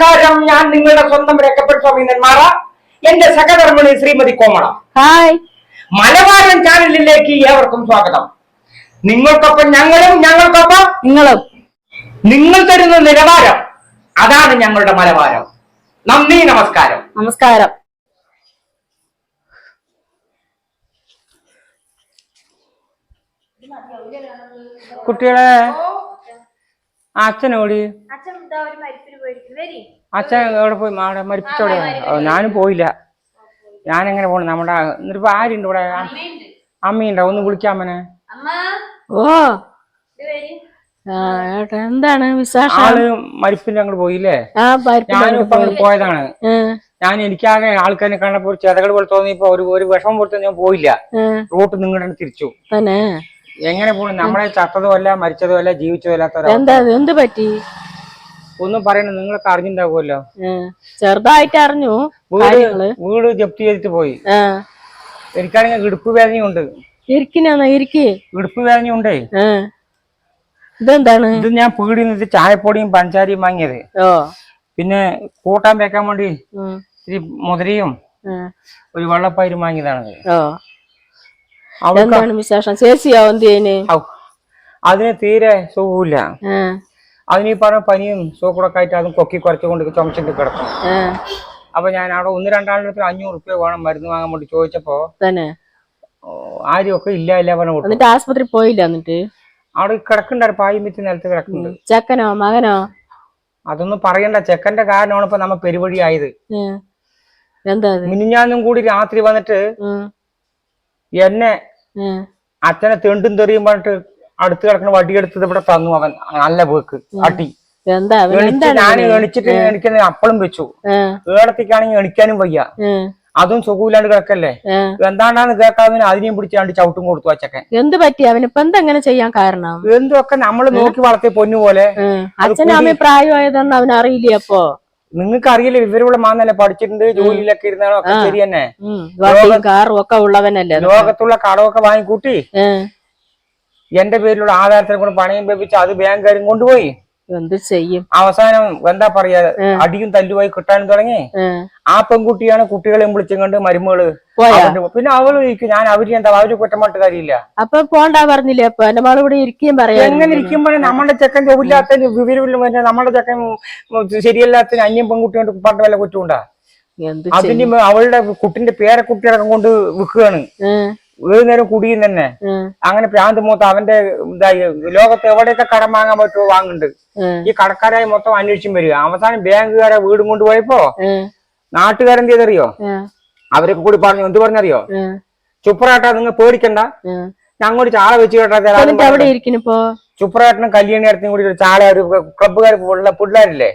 നമസ്കാരം. ഞാൻ നിങ്ങളുടെ സ്വന്തം രക്കപ്പെട്ട സ്വാമി നെന്മാറ എന്റെ സഹധർമ്മിണി ശ്രീമതി കോമള. ഹായ്. മലബാരൻ ചാനലിലേക്ക് ഏവർക്കും സ്വാഗതം. നിങ്ങൾക്കൊപ്പം ഞങ്ങളും ഞങ്ങൾക്കൊപ്പം നിങ്ങളും. നിങ്ങൾ തരുന്ന നിലവാരം. അതാണ് ഞങ്ങളുടെ മലബാരം. നന്ദി നമസ്കാരം. നമസ്കാരം. കുട്ടികളെ അച്ഛനോടി അച്ഛൻ എവിടെ പോയി അവിടെ മരിപ്പിച്ചോടെ ഓ, ഞാനും പോയില്ല. ഞാനെങ്ങനെ പോണു? നമ്മുടെ എന്നിട്ട് ആരുണ്ട് ഇവിടെ? അമ്മയുണ്ടോ. ഒന്ന് വിളിക്കാമനെ അമ്മ. ഓ. ഇത് വരി. ആ, എന്താണ് ആൾ മരിപ്പിന്റെ അങ്ങോട്ട് പോയില്ലേ? ഞാനിപ്പോ പോയതാണ്. ഞാൻ എനിക്കാകെ ആൾക്കാരെ കണ്ടപ്പോ ചെതകൾ പോലെ തോന്നിയപ്പോ ഒരു ഒരു വിഷമം പോലത്തെ ഞാൻ പോയില്ല. റോട്ട് നിങ്ങളുടെ തിരിച്ചു. തന്നെ. എങ്ങനെ പോണു നമ്മളെ ചത്തതും അല്ല മരിച്ചതും അല്ല ജീവിച്ചതും അല്ലാത്ത എന്താ? എന്ത് പറ്റി? ഒന്നും പറയണ നിങ്ങളൊക്കെ അറിഞ്ഞിണ്ടാവുമല്ലോ ചെറുതായിട്ട് അറിഞ്ഞു വീട് ജപ്തി ചെയ്തിട്ട് പോയി. എനിക്കാണെങ്കിൽ ഇടുപ്പ് വേദനയുണ്ട് ഇരിക്കണ ഇരിക്ക്. ഇടുപ്പ് വേദനയുണ്ടേ ഇതെന്താണ്? ഇത് ഞാൻ പീടി നിന്ന് ചായപ്പൊടിയും പഞ്ചാരിയും വാങ്ങിയത്. പിന്നെ കൂട്ടാൻ വെക്കാൻ വേണ്ടി ഇത്തിരി മുതിരയും ഒരു വെള്ളപ്പയരും വാങ്ങിയതാണ് ഓ. അവൾക്ക് എന്താണ് വിശേഷം? ചേച്ചിയാ എന്തിന്? അതിന് തീരെ സുഖമില്ല അതിന് ഈ പറഞ്ഞ പനിയും സൂക്കൂടൊക്കെ ആയിട്ട് അതും കൊക്കി കുറച്ചുകൊണ്ട് ചുമച്ചിട്ട് കിടക്കും. അപ്പൊ ഞാൻ അവിടെ ഒന്ന് രണ്ടാളിനടുത്ത് അഞ്ഞൂറ് റുപ്യ വേണം മരുന്ന് വാങ്ങാൻ വേണ്ടി ചോദിച്ചപ്പോ തന്നെ. ആരും ഒക്കെ ഇല്ല ഇല്ല പറഞ്ഞു ആശുപത്രി പോയില്ല എന്നിട്ട്? അവിടെ കിടക്കണ്ടായിരുന്നു പായും വിറ്റ് നിലത്ത് കിടക്കുന്നുണ്ട്. ചെക്കനോ മകനോ? അതൊന്നും പറയണ്ട ചെക്കന്റെ കാരണമാണ് ഇപ്പൊ നമ്മ പെരുവഴി ആയത് മിനിഞ്ഞാന്നും കൂടി രാത്രി വന്നിട്ട് എന്നെ അച്ഛനെ തെണ്ടും തെറിയും പറഞ്ഞിട്ട് അടുത്ത് കിടക്കുന്ന വടിയെടുത്തത് ഇവിടെ തന്നു അവൻ. നല്ല പേക്ക്. അടി. ഞാൻ എണിച്ചിട്ട് എണിക്കുന്ന അപ്പളും വെച്ചു. ഏടത്തേക്കാണെങ്കിൽ എണിക്കാനും വയ്യ. അതും സുഖമില്ലാണ്ട് കിടക്കല്ലേ. എന്താണ്ടാന്ന് കേൾക്കാതെ അതിനെയും പിടിച്ചാണ്ട് ചവിട്ടും കൊടുത്തു ആ ചെക്കൻ എന്ത് പറ്റി അവനിപ്പോ എന്താ ഇങ്ങനെ ചെയ്യാൻ കാരണം? എന്തൊക്കെ നമ്മൾ നോക്കി വളർത്തിയ പൊന്നു പോലെ അച്ഛനും അമ്മയും പ്രായമായതെന്ന് അവനറിയില്ലേ അപ്പൊ? നിങ്ങൾക്ക് അറിയില്ല വിവരമുള്ള മാന്നല്ലേ പഠിച്ചിട്ടുണ്ട് ജോലിയിലൊക്കെ ഇരുന്നാലും ഒക്കെ ശരി തന്നെ. കാറും ഒക്കെ ഉള്ളവനല്ലേ ലോകത്തുള്ള കടമൊക്കെ വാങ്ങിക്കൂട്ടി. എന്റെ പേരിലുള്ള ആധാരത്തിനെ കൊണ്ട് പണയം വെപ്പിച്ച് അത് ബാങ്കുകാരും കൊണ്ടുപോയി. എന്ത് ചെയ്യും? അവസാനം എന്താ പറയാ അടിയും തല്ലുമായി കിട്ടാനും തുടങ്ങി. ആ പെൺകുട്ടിയാണ് കുട്ടികളെയും വിളിച്ചുകൊണ്ട് മരുമകൾ പിന്നെ അവൾ ചോദിക്കും ഞാൻ അവർ എന്താ അവർ കുറ്റമായിട്ട് കാര്യമില്ല. അപ്പൊ പോണ്ടാ പറഞ്ഞില്ലേ? അപ്പൊ എന്റെ മകൾ ഇവിടെ ഇരിക്കുകയും പറയാം. എങ്ങനെ ഇരിക്കുമ്പോഴേ നമ്മുടെ ചെക്കൻ ജോലില്ലാത്ത വിവരമില്ല നമ്മുടെ ചെക്കൻ ശരിയല്ലാത്ത അന്യം പെൺകുട്ടിയോട് പറഞ്ഞ വല്ല കുറ്റമുണ്ടാ? അതിന് അവളുടെ കുട്ടിന്റെ പേരക്കുട്ടിയടക്കം കൊണ്ട് വിൽക്കുകയാണ്. ഏത് നേരം കുടിയും തന്നെ. അങ്ങനെ പ്രാന്ത് മൂത്ത അവന്റെ ഇതായി. ലോകത്ത് എവിടെയൊക്കെ കടം വാങ്ങാൻ പറ്റുമോ വാങ്ങുന്നുണ്ട് ഈ കടക്കാരായി മൊത്തം അന്വേഷിച്ചും വരിക അവസാനം ബാങ്കുകാരെ വീടും കൊണ്ടുപോയപ്പോ നാട്ടുകാരെന്ത് ചെയ്തറിയോ അവരൊക്കെ കൂടി പറഞ്ഞു എന്ത് പറഞ്ഞറിയോ? ചുപ്പറാട്ടാ ചുപ്രാട്ടാ നിങ്ങൾ പേടിക്കണ്ട. ഏ. ഞങ്ങോട്ട് ചാള വെച്ച് കേട്ടാ ചുപ്രാട്ടനും കല്യാണി അടുത്തും കൂടി ഒരു ചാള ഒരു ക്ലബ്ബുകാർ പിള്ളേരില്ലേ?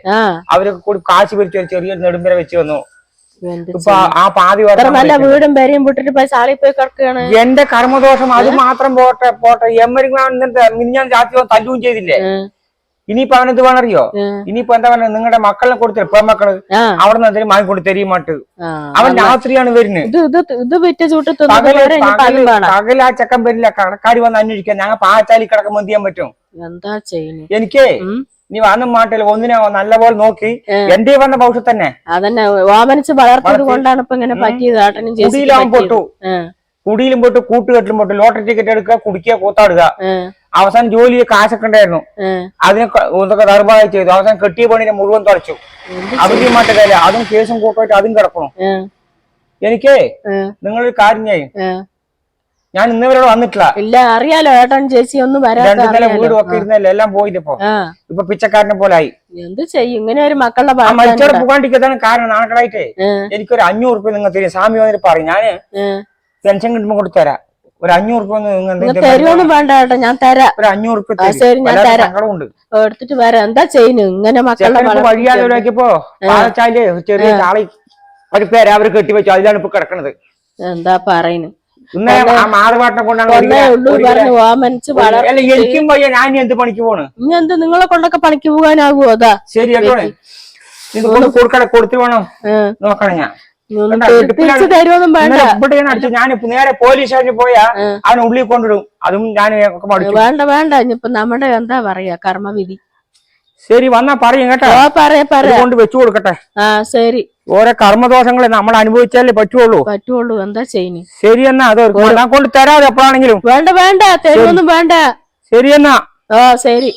അവരൊക്കെ കൂടി കാശ് പിരിച്ചു ഒരു ചെറിയൊരു നെടുമ്പര വെച്ച് വന്നു. നല്ല വീടും പേരെയും വിട്ടിട്ട് പോയി സാളിൽ പോയി കിടക്കുകയാണ്. എന്റെ കർമ്മദോഷം അത് മാത്രം പോട്ടെ പോട്ടെ. എമ്മരിങ്ങാൻ മിനിഞ്ഞാൻ ജാതി തല്ലുകയും ചെയ്തില്ലേ? ഇനിയിപ്പോ അവനെന്ത് വേണറിയോ? ഇനിയിപ്പോ എന്താ പറയുക നിങ്ങളുടെ മക്കളെ കൊടുത്തില്ല പെൺമക്കൾ അവിടെ നിന്ന് എന്തെങ്കിലും വാങ്ങിക്കൊണ്ട് തെരിയുമാട്ട് ആ. അവൻ രാത്രിയാണ് വരുന്നത് പകൽ ആ ചെക്കൻ വരില്ല കടക്കാർ വന്ന് അന്വേഷിക്കാൻ. ഞങ്ങൾ പാച്ചാലി കിടക്കുമ്പോൾ എന്ത് ചെയ്യാൻ പറ്റും? എന്താ ചെയ്യുന്നു? എനിക്കേ. നീ വന്നും മാട്ടില്ല ഒന്നിനെ നല്ലപോലെ നോക്കി. എന്റെ വന്ന ഭവിഷ്യത്ത് തന്നെ? അതന്നെ വാമനിച്ച് വളർത്തിയത് കൊണ്ടാണ് ഇപ്പൊ ഇങ്ങനെ പറ്റിയത്. കുടിയിലാവും. പൊട്ടു. കുടിയിലും പൊട്ടു കൂട്ടുകെട്ടിലും പൊട്ടു. ലോട്ടറി ടിക്കറ്റ് എടുക്കുക കുടിക്കുക കൂത്താടുക. അവസാനം ജോലി കാശൊക്കെ ഉണ്ടായിരുന്നു. അതിനെ ഇതൊക്കെ ദർബായി ചെയ്തു. അവസാനം കെട്ടിയ പണിനെ മുഴുവൻ തുടച്ചു. അവരുടെ അവധി മാറ്റക്കാല അതും കേസും കൂട്ടുമായിട്ട് അതും കിടക്കണം എനിക്കേ നിങ്ങളൊരു കാര്യം ചെയ്യും. ഏ. ഇന്ന് ഇവരോട് വന്നിട്ടില്ല. ഇല്ല അറിയാലോ ഏട്ടൻ ചേച്ചി ഒന്നും വരാത്ത രണ്ടു നില വീടും ഒക്കെ ഇരുന്നല്ലേ എല്ലാം പോയില്ല ഇപ്പൊ. ഇപ്പൊ പിച്ചക്കാരനെ പോലെ ആയി. എന്ത് ചെയ്യും? ഇങ്ങനെ ഒരു മക്കളുടെ മരിച്ചോടെ ഉണ്ടാ. കാരണം നാണക്കടായിട്ടേ. എനിക്കൊരു അഞ്ഞൂറ് റുപ്യ നിങ്ങൾ തരും. സ്വാമി വന്നിട്ട് പറയും ഞാൻ പെൻഷൻ കിട്ടുമ്പോ കൊടുത്തരാ ഒരു അഞ്ഞൂറ് റുപ്യ തരുമൊന്നും വേണ്ട കേട്ടോ ഞാൻ തരാം. ഒരു അഞ്ഞൂറ് റുപ്യ ആ, ശരി, ഞാൻ തരാം. എടുത്തിട്ട് വരാം. എന്താ ചെയ്യുന്നു? ഇങ്ങനെ മക്കളുടെ വഴിയാലോക്കിയപ്പോ പാലച്ചാൽ ചെറിയ ചാളി ഒരു പേര് അവർ കെട്ടിവെച്ചു. അതിലാണ് ഇപ്പൊ കിടക്കണത്. എന്താ പറയുന്നു? കൊണ്ടാണ് ഓമനിച്ച് അല്ല എനിക്കും ഞാൻ എന്ത് പണിക്ക് പോണ്? ഇനി എന്ത് നിങ്ങളെ കൊണ്ടൊക്കെ പണിക്ക് പോകാനാകുമോ അതാ? ശരി കൊടുത്തു വേണം. നോക്കണം ഞാൻ. തിരിച്ച് തരുമൊന്നും വേണ്ട. ഇവിടെയാണ് ഞാൻ നേരെ പോലീസ് സ്റ്റേഷനിൽ പോയാ അവൻ ഉള്ളിൽ കൊണ്ടിടും. അതും ഞാൻ വേണ്ട വേണ്ട. ഇനിയിപ്പൊ നമ്മുടെ എന്താ പറയാ കർമ്മവിധി. ശരി വന്നാ പറയും കേട്ടോ. പറയാ പറയാ. കൊണ്ട് വെച്ചു കൊടുക്കട്ടെ. ആ ശരി. ഓരോ കർമ്മദോഷങ്ങൾ നമ്മൾ അനുഭവിച്ചാലേ പറ്റുള്ളൂ. പറ്റുള്ളൂ. എന്താ ചെയ്യുന്നു ശരി എന്നാ അത് കൊണ്ട് തരാതെ എപ്പോഴാണെങ്കിലും. വേണ്ട വേണ്ട. തരുമൊന്നും വേണ്ട. ശരി എന്നാ ആ ശരി.